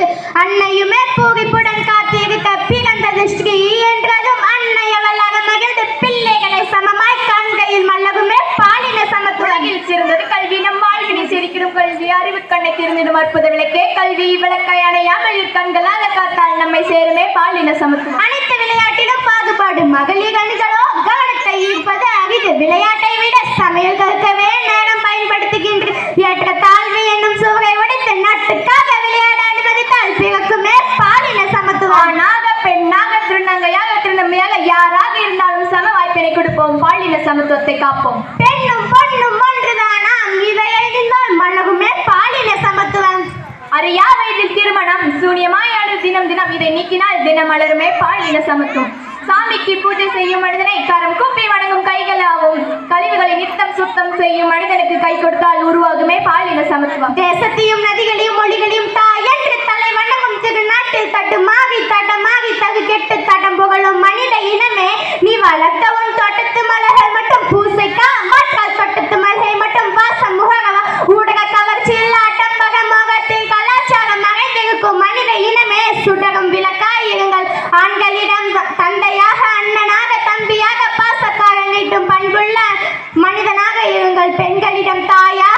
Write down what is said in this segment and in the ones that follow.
அளித்து அன்னையுமே பூகிப்புடன் காத்திருக்க பிறந்த திருஷ்டி என்றதும் அன்னையவளாக மகிழ்ந்து பிள்ளைகளை சமமாய் கண்கையில் மல்லகுமே பாலின சமத்துவம். உலகில் சிறந்தது கல்வி. நம் வாழ்வினை சிரிக்கிறோம் கல்வி அறிவு கண்ணை திரும்பிடும் அற்புத விளக்கே கல்வி விளக்கை அணையாமல் கண்களால் காத்தால் நம்மை சேருமே பாலின சமத்துவம். அனைத்து விளையாட்டிலும் பாகுபாடு மகளிர் அணிகளோ? சம கொடுப்போம். பாலின சமத்துவத்தை காப்போம். பெண்ணும் பொண்ணும் ஒன்றுதானாம் இதை எழுதினால் மலகுமே பாலின சமத்துவம். அறியா வயதில் திருமணம். சூனியமாயான தினம் தினம் இதை நீக்கினால் தினம் மலருமே பாலின சமத்துவம். சாமிக்கு பூஜை செய்யும் மனிதனை கரம் கூப்பி வணங்கும் கைகள் ஆகும் கழிவுகளை நித்தம் சுத்தம் செய்யும் மனிதனுக்கு கை கொடுத்தால் உருவாகுமே பாலின சமத்துவம். தேசத்தையும் நதிகளையும் மொழிகளையும் தாய் என்று தலை வணங்கும் திருநாட்டில் தட்டுமாகி மாவி தகு கெட்டு தடம் புகழும் மனித இனமே நீ வளர்த்த ஆண்களிடம் தந்தையாக அண்ணனாக தம்பியாக பாசக்காரன் நீட்டும் பண்புள்ள மனிதனாக இருங்கள். பெண்களிடம் தாயாக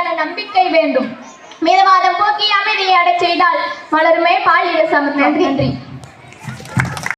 மீதான நம்பிக்கை வேண்டும். மிதவாதம் போக்கி அமைதியை அடச் செய்தால் மலருமே பாலின நன்றி நன்றி.